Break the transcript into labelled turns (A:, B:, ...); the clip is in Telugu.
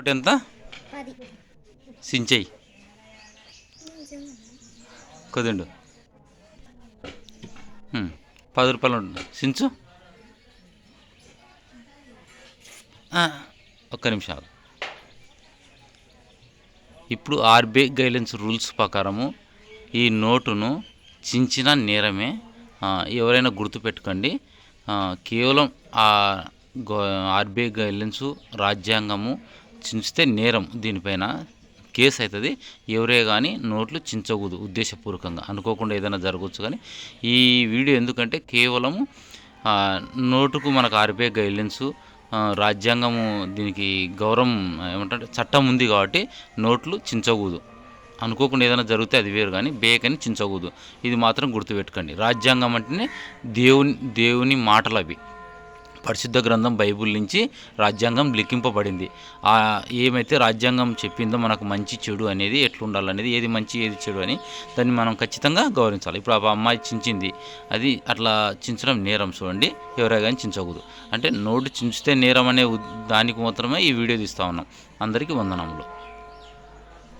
A: ఒకటి ఎంత? కుదిండు హ్మ్. పది రూపాయలు ఉంటుంది. సించు. ఒక్క నిమిషం ఆగు. ఇప్పుడు ఆర్బీఐ గైడ్లైన్స్ రూల్స్ ప్రకారము ఈ నోటును చించిన నేరమే ఎవరైనా గుర్తుపెట్టుకోండి. కేవలం ఆర్బీఐ గైడ్లైన్స్ రాజ్యాంగము చించితే నేరం దీనిపైన కేసు అవుతుంది ఎవరే కానీ నోట్లు చించకూడదు ఉద్దేశపూర్వకంగా. అనుకోకుండా ఏదైనా జరగవచ్చు కానీ ఈ వీడియో ఎందుకంటే కేవలము నోటుకు మనకు ఆర్బీఐ గైడ్లైన్స్ రాజ్యాంగము దీనికి గౌరవం ఏమంటే చట్టం ఉంది కాబట్టి నోట్లు చించకూడదు. అనుకోకుండా ఏదైనా జరిగితే అది వేరు కానీ బేకని చించకూడదు. ఇది మాత్రం గుర్తుపెట్టుకోండి. రాజ్యాంగం అంటేనే దేవుని దేవుని మాటలు అవి పరిశుద్ధ గ్రంథం బైబిల్ నుంచి రాజ్యాంగం లిఖింపబడింది. ఏమైతే రాజ్యాంగం చెప్పిందో మనకు మంచి చెడు అనేది ఎట్లుండాలనేది ఏది మంచి ఏది చెడు అని దాన్ని మనం ఖచ్చితంగా గౌరవించాలి. ఇప్పుడు ఆ అమ్మాయి చించింది. అది అట్లా చించడం నేరం చూడండి. ఎవరైనా కానీ చించకూడదు. అంటే నోటు చించితే నేరం అనే దానికి మాత్రమే ఈ వీడియో తీస్తా ఉన్నాం. అందరికీ వందనములు.